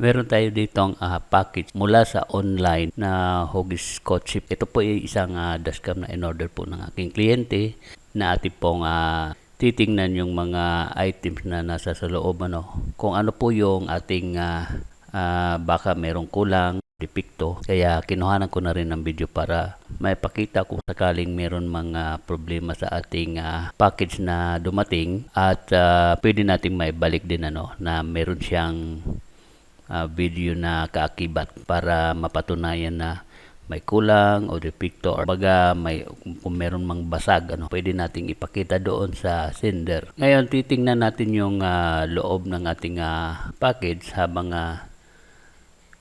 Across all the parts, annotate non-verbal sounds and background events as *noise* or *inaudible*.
Meron tayo ditong ah, package mula sa online na Huggies Coachip. Ito po ay isang ah, dashcam na in-order po ng aking kliyente na ating pong ah, titingnan yung mga items na nasa sa loob. Ano. Kung ano po yung ating ah, ah, baka merong kulang, depikto. Kaya kinuhanan ko na rin ng video para maipakita kung sakaling meron mga problema sa ating ah, package na dumating at ah, pwede nating maibalik din ano na meron siyang ah, video na kaakibat para mapatunayan na may kulang o depikto or baga may kung meron mang basag ano pwede nating ipakita doon sa sender. Ngayon titingnan natin yung ah, loob ng ating ah, package habang ah,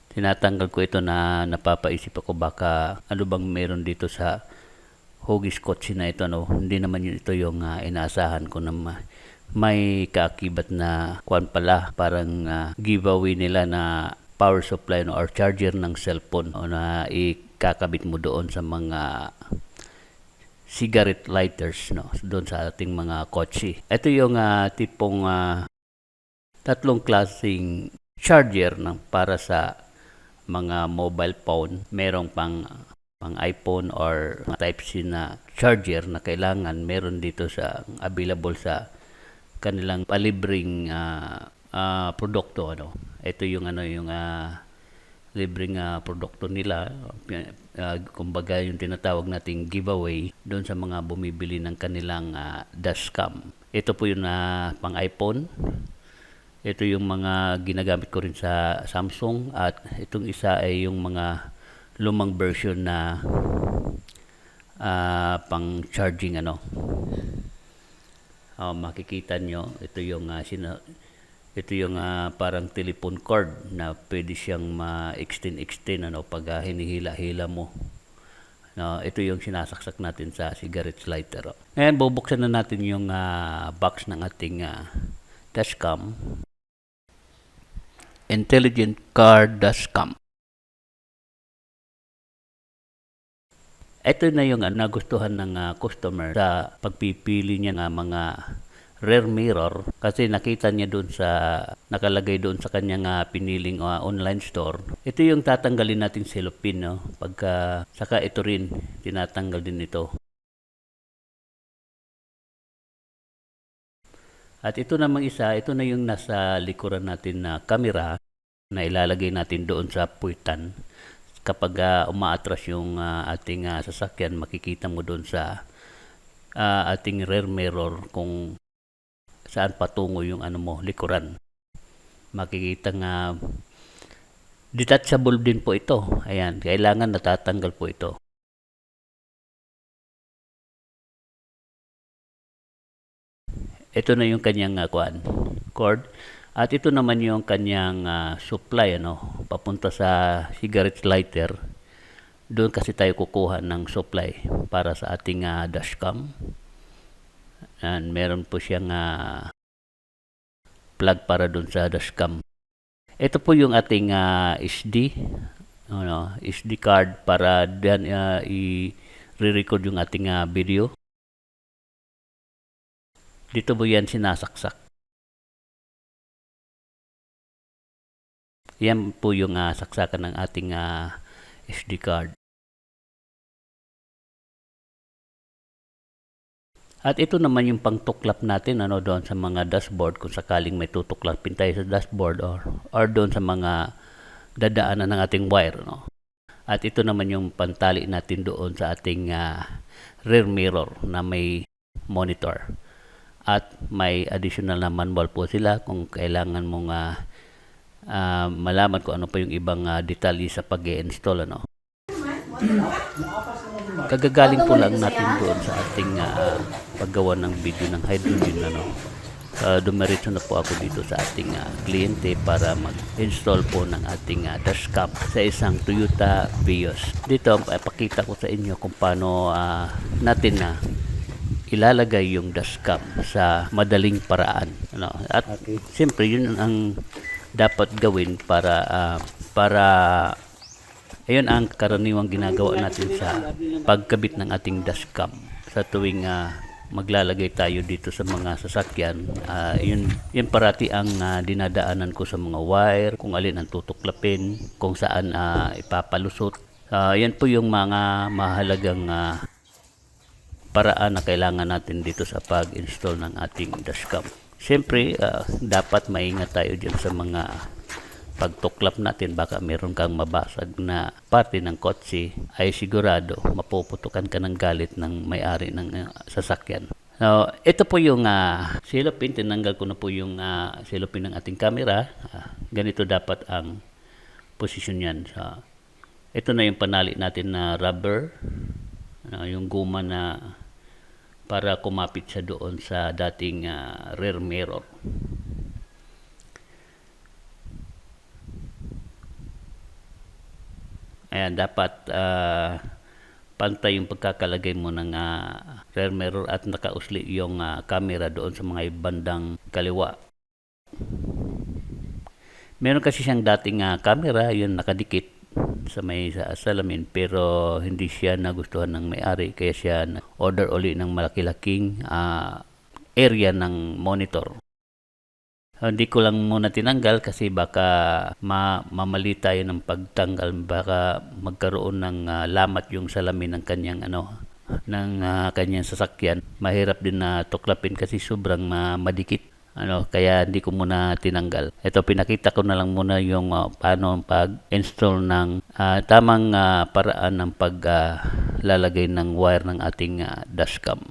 tinatanggal ko ito na napapaisip ako baka ano bang meron dito sa Huggies Kotse na ito no hindi naman ito yung ah, inaasahan ko na may kaakibat na kwan pala parang ah, giveaway nila na power supply no, or charger ng cellphone o na ikakabit mo doon sa mga cigarette lighters no doon sa ating mga kotse. Ito yung ah, tipong ah, tatlong klaseng charger ng para sa mga mobile phone. Merong pang pang iPhone or type C na charger na kailangan meron dito sa available sa kanilang palibreng ah, ah, produkto ano. Ito yung ano yung ah, libreng ah, produkto nila uh, kumbaga yung tinatawag nating giveaway doon sa mga bumibili ng kanilang ah, dashcam. Ito po yung ah, pang iPhone. Ito yung mga ginagamit ko rin sa Samsung at itong isa ay yung mga lumang version na ah, pang charging ano. Oh, makikita nyo, ito yung ah, sina- ito yung ah, parang telephone cord na pwede siyang ma-extend extend ano pag ah, hinihila-hila mo. No, ito yung sinasaksak natin sa cigarette lighter. Oh. Ngayon bubuksan na natin yung ah, box ng ating ah, dashcam. Intelligent Car Dashcam. Ito na yung ah, nagustuhan ng ah, customer sa pagpipili niya ng mga rear mirror kasi nakita niya doon sa nakalagay doon sa kanyang ah, piniling ah, online store. Ito yung tatanggalin natin cellophane no. Pagka saka ito rin tinatanggal din ito. At ito namang isa, ito na yung nasa likuran natin na camera na ilalagay natin doon sa puwitan. Kapag ah, umaatras yung ah, ating ah, sasakyan, makikita mo doon sa ah, ating rear mirror kung saan patungo yung ano mo, likuran. Makikita nga detachable din po ito. Ayan, kailangan natatanggal po ito. Ito na yung kanyang uh, kuan, cord. At ito naman yung kanyang ah, supply ano, papunta sa cigarette lighter. Doon kasi tayo kukuha ng supply para sa ating ah, dashcam. And meron po siyang ah, plug para doon sa dashcam. Ito po yung ating ah, SD, ano, SD card para diyan ah, i-record yung ating ah, video. Dito po yan sinasaksak. Yan po yung ah, saksakan ng ating ah, SD card. At ito naman yung pangtuklap natin ano doon sa mga dashboard kung sakaling may tutuklapin tayo sa dashboard or or doon sa mga dadaanan ng ating wire no. At ito naman yung pantali natin doon sa ating ah, rear mirror na may monitor. At may additional na manual po sila kung kailangan mong ah, ah, malaman kung ano pa yung ibang ah, detalye sa pag-install ano. Kagagaling po lang natin doon sa ating ah, paggawa ng video ng hydrogen ano. Uh, dumiretso na po ako dito sa ating ah, kliyente para mag-install po ng ating ah, dashcam sa isang Toyota Vios. Dito, ipakita ko sa inyo kung paano ah, natin na ilalagay yung dashcam sa madaling paraan. Ano? At siyempre, yun ang dapat gawin para ah, para ayun ang karaniwang ginagawa natin sa pagkabit ng ating dashcam sa tuwing ah, maglalagay tayo dito sa mga sasakyan, ah, yun, yun parati ang ah, dinadaanan ko sa mga wire, kung alin ang tutuklapin, kung saan ah, ipapalusot. Ah, yan po yung mga mahalagang ah, paraan na kailangan natin dito sa pag-install ng ating dashcam. Siyempre, ah, dapat maingat tayo dyan sa mga pagtuklap natin. Baka meron kang mabasag na parte ng kotse ay sigurado mapuputukan ka ng galit ng may-ari ng ah, sasakyan. So, ito po yung uh, silopin. Tinanggal ko na po yung uh, silopin ng ating camera. Ah, ganito dapat ang posisyon yan. So, ito na yung panali natin na rubber. Ah, yung guma na para kumapit siya doon sa dating ah, rear mirror. Ayan, dapat ah, pantay yung pagkakalagay mo ng ah, rear mirror at nakausli yung ah, camera doon sa mga bandang kaliwa. Meron kasi siyang dating ah, camera, yun nakadikit sa may sa salamin pero hindi siya nagustuhan ng may-ari kaya siya order uli ng malaki-laking ah, area ng monitor. Hindi ko lang muna tinanggal kasi baka ma mamali tayo ng pagtanggal baka magkaroon ng ah, lamat yung salamin ng kanyang ano ng ah, kanyang sasakyan. Mahirap din na tuklapin kasi sobrang ma- madikit. Ano, kaya hindi ko muna tinanggal. Ito pinakita ko na lang muna yung ah, paano pag-install ng ah, tamang ah, paraan ng paglalagay ng wire ng ating ah, dashcam.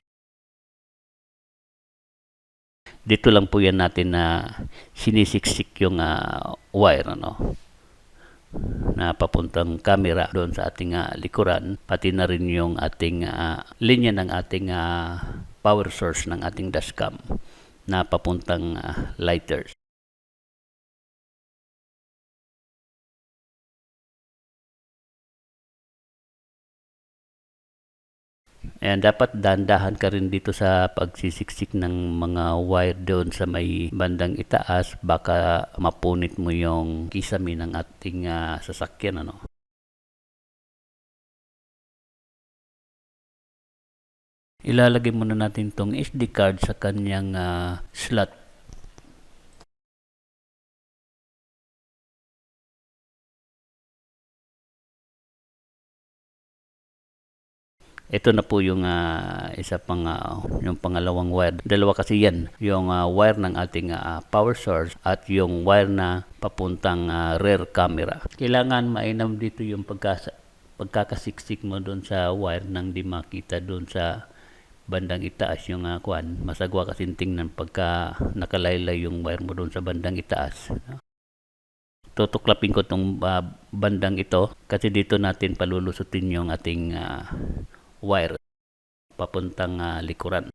Dito lang po yan natin na sinisiksik yung ah, wire ano na papuntang camera doon sa ating ah, likuran pati na rin yung ating ah, linya ng ating ah, power source ng ating dashcam na papuntang ah, lighters. Ayan, dapat dandahan ka rin dito sa pagsisiksik ng mga wire doon sa may bandang itaas. Baka mapunit mo yung kisame ng ating ah, sasakyan. Ano? Ilalagay muna natin tong SD card sa kanyang ah, slot. Ito na po yung ah, isa pang ah, yung pangalawang wire. Dalawa kasi yan, yung ah, wire ng ating ah, power source at yung wire na papuntang ah, rear camera. Kailangan mainam dito yung pagkasa pagkakasiksik mo doon sa wire nang di makita doon sa bandang itaas yung uh, kuan. Masagwa kasi tingnan pagka nakalaylay yung wire mo doon sa bandang itaas. Tutuklapin ko tong ah, bandang ito kasi dito natin palulusutin yung ating ah, wire papuntang ah, likuran.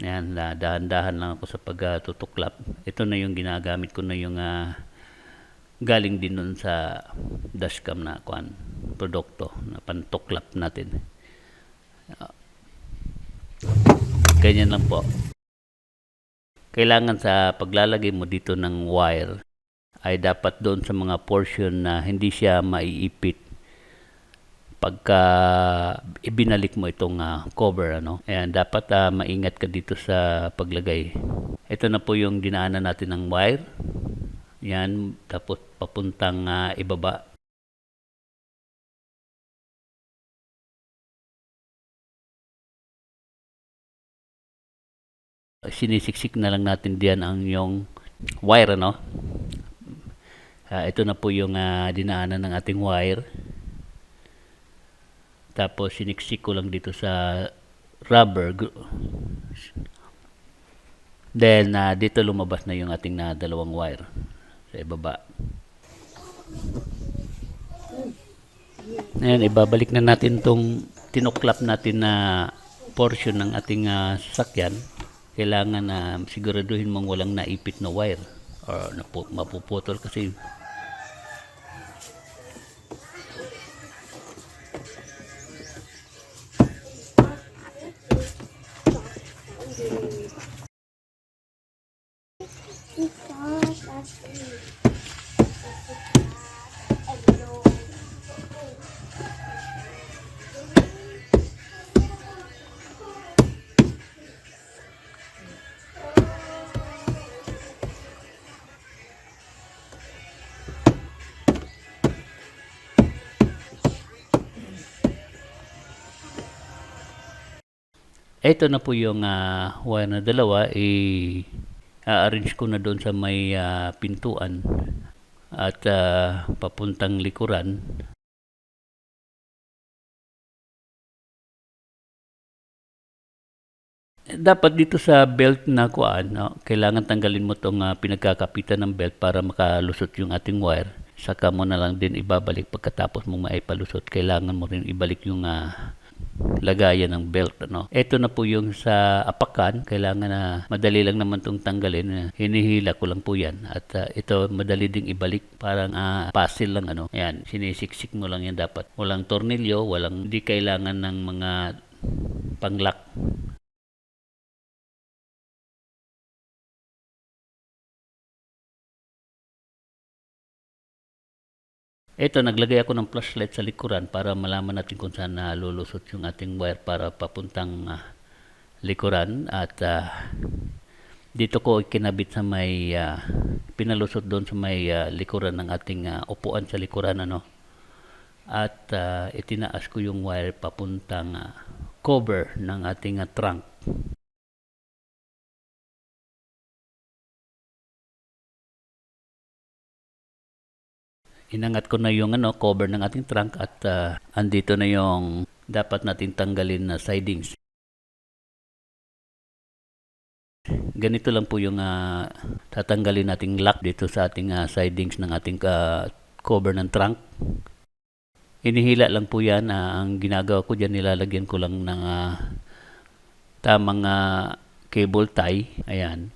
Yan, ah, dahan-dahan lang ako sa pagtutuklap. Ito na yung ginagamit ko na yung ah, galing din nun sa dashcam na kuan produkto na pantuklap natin. Ah, Ganyan lang po. Kailangan sa paglalagay mo dito ng wire ay dapat doon sa mga portion na hindi siya maiipit pagka ibinalik mo itong ah, cover ano ayan dapat ah, maingat ka dito sa paglagay ito na po yung dinaanan natin ng wire yan tapos papuntang ah, ibaba. Sinisiksik na lang natin diyan ang yung wire ano? Ah, ito na po yung ah, dinaanan ng ating wire. Tapos siniksik ko lang dito sa rubber then ah, dito lumabas na yung ating na dalawang wire sa ibaba Ayan, ibabalik na natin tong tinuklap natin na portion ng ating ah, sasakyan. Kailangan na siguraduhin mong walang naipit na wire or napu- mapuputol kasi ito na po yung ah, uh, 1 na dalawa, eh, arrange ko na doon sa may ah, pintuan at ah, papuntang likuran. Dapat dito sa belt na kuan, no, kailangan tanggalin mo tong ah, pinagkakapitan ng belt para makalusot yung ating wire. Saka mo na lang din ibabalik pagkatapos mo maipalusot. Kailangan mo rin ibalik yung ah, lagayan ng belt. Ano. Ito na po yung sa apakan. Kailangan na madali lang naman itong tanggalin. Hinihila ko lang po yan. At ah, ito madali ding ibalik. Parang ah, puzzle lang. Ano. Ayan, sinisiksik mo lang yan dapat. Walang tornilyo, walang hindi kailangan ng mga panglock. Ito, naglagay ako ng flashlight sa likuran para malaman natin kung saan nalulusot yung ating wire para papuntang ah, likuran. At ah, dito ko kinabit sa may, ah, pinalusot doon sa may ah, likuran ng ating ah, upuan sa likuran. Ano? At ah, itinaas ko yung wire papuntang ah, cover ng ating ah, trunk. Inangat ko na yung ano, cover ng ating trunk at ah, andito na yung dapat natin tanggalin na sidings. Ganito lang po yung ah, tatanggalin nating lock dito sa ating ah, sidings ng ating ah, cover ng trunk. Inihila lang po yan. ah, ang ginagawa ko dyan, nilalagyan ko lang ng ah, tamang ah, cable tie. Ayan.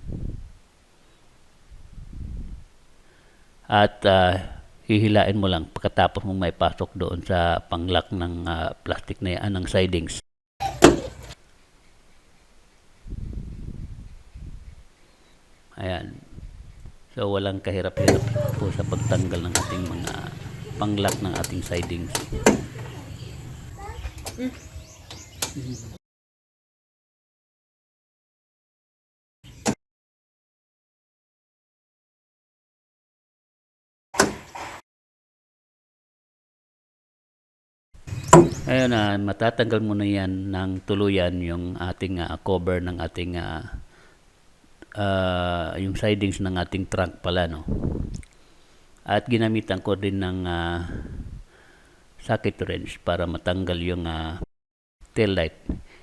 At ah, hihilain mo lang pagkatapos mo may pasok doon sa panglock ng ah, plastic na yan, ng sidings. Ayan. So walang kahirap-hirap po sa pagtanggal ng ating mga panglock ng ating sidings. Ayun na, matatanggal mo na yan ng tuluyan yung ating ah, cover ng ating ah, ah, yung sidings ng ating trunk pala no. At ginamitan ko din ng ah, socket wrench para matanggal yung ah, tail light.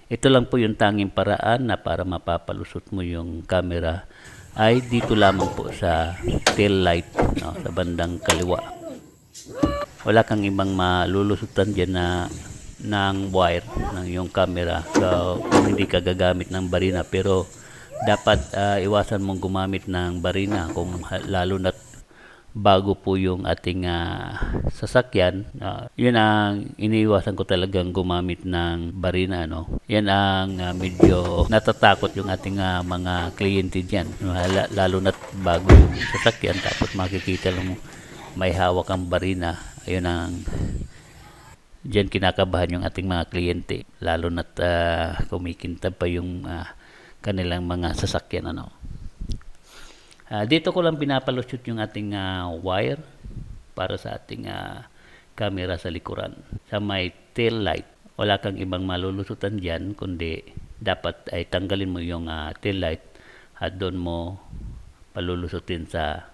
Ito lang po yung tanging paraan na para mapapalusot mo yung camera ay dito lamang po sa tail light no, sa bandang kaliwa wala kang ibang malulusutan dyan na ng wire ng yung camera. So kung hindi ka gagamit ng barina. Pero dapat ah, iwasan mong gumamit ng barina kung lalo na bago po yung ating ah, sasakyan. Ah, yun ang iniiwasan ko talagang gumamit ng barina no? Yan ang ah, medyo natatakot yung ating ah, mga kliyente diyan lalo na bago yung sasakyan tapos makikita mo may hawak ang barina ayun ang diyan kinakabahan yung ating mga kliyente lalo na't ah, kumikintab pa yung ah, kanilang mga sasakyan ano. Ah, dito ko lang pinapalusot yung ating ah, wire para sa ating ah, camera sa likuran. Sa may tail light wala kang ibang malulusutan diyan kundi dapat ay tanggalin mo yung ah, tail light at doon mo palulusutin sa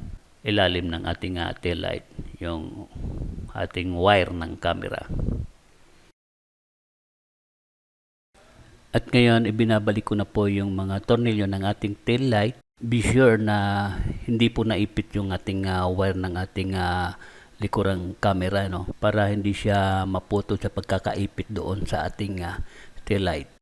ilalim ng ating uh, tail light yung ating wire ng camera. At ngayon ibinabalik ko na po yung mga tornilyo ng ating tail light. Be sure na hindi po naipit yung ating ah, wire ng ating ah, likurang camera no? Para hindi siya maputo sa pagkakaipit doon sa ating ah, tail light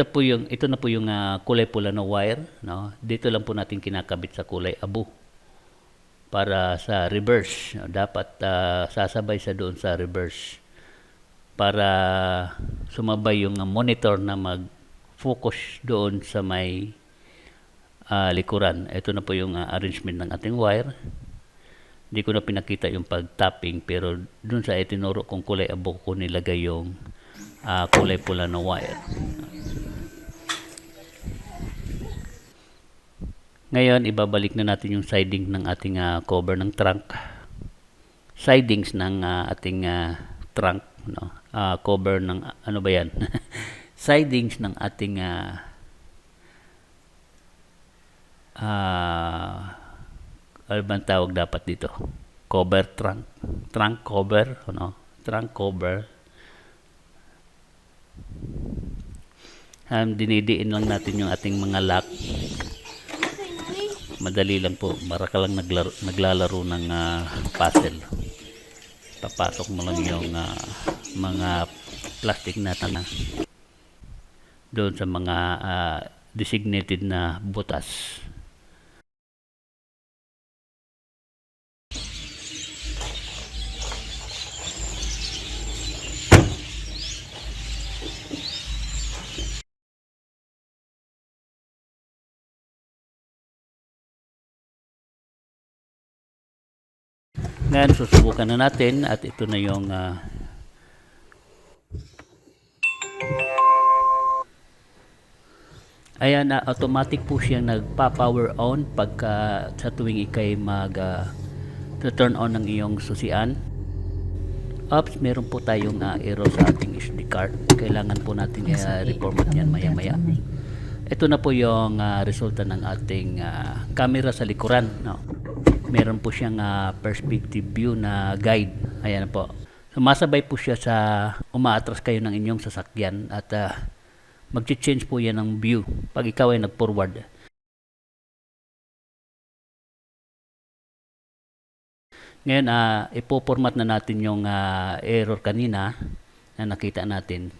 Ito po yung ito na po yung ah, kulay pula na wire, no? Dito lang po natin kinakabit sa kulay abu. Para sa reverse, dapat ah, sasabay sa doon sa reverse para sumabay yung monitor na mag-focus doon sa may ah, likuran. Ito na po yung ah, arrangement ng ating wire. Hindi ko na pinakita yung pag-tapping pero dun sa itinuro kong kulay abok ko nilagay yung ah, kulay pula na wire. Ngayon, ibabalik na natin yung siding ng ating ah, cover ng trunk. Sidings ng ah, ating ah, trunk, no? Ah, cover ng ano ba 'yan? *laughs* Sidings ng ating ah ah ano bang tawag dapat dito? Cover trunk. Trunk cover, ano? Trunk cover. Um, dinidiin lang natin yung ating mga lock madali lang po. Maraka lang naglaro, naglalaro ng ah, puzzle. Papasok mo lang yung ah, mga plastic na tana doon sa mga ah, designated na butas. Ngayon, susubukan na natin at ito na yung ah, Ayan, na automatic po siyang nagpa-power on pagka sa tuwing ikay mag ah, turn on ng iyong susian. Ops, meron po tayong ah, error sa ating SD card. Kailangan po natin i-reformat yan maya-maya. Ito na po yung ah, resulta ng ating ah, camera sa likuran. No? Meron po siyang ah, perspective view na guide. Ayan po. Sumasabay po siya sa umaatras kayo ng inyong sasakyan at ah, mag-change po yan ng view pag ikaw ay nag-forward. Ngayon, ah ipo-format na natin yung ah, error kanina na nakita natin.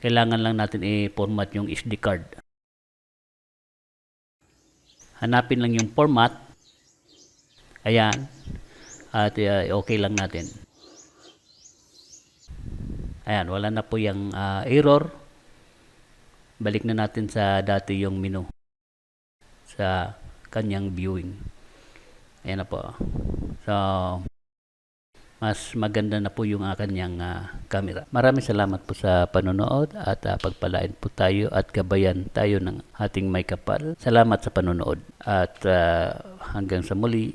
Kailangan lang natin i-format yung SD card. Hanapin lang yung format. Ayan. At ah, okay lang natin. Ayan, wala na po yung ah, error. Balik na natin sa dati yung menu sa kanyang viewing. Ayan na po. So, mas maganda na po yung ah, kanyang ah, camera. Maraming salamat po sa panonood at ah, pagpalain po tayo at gabayan tayo ng ating may kapal. Salamat sa panonood at ah, hanggang sa muli.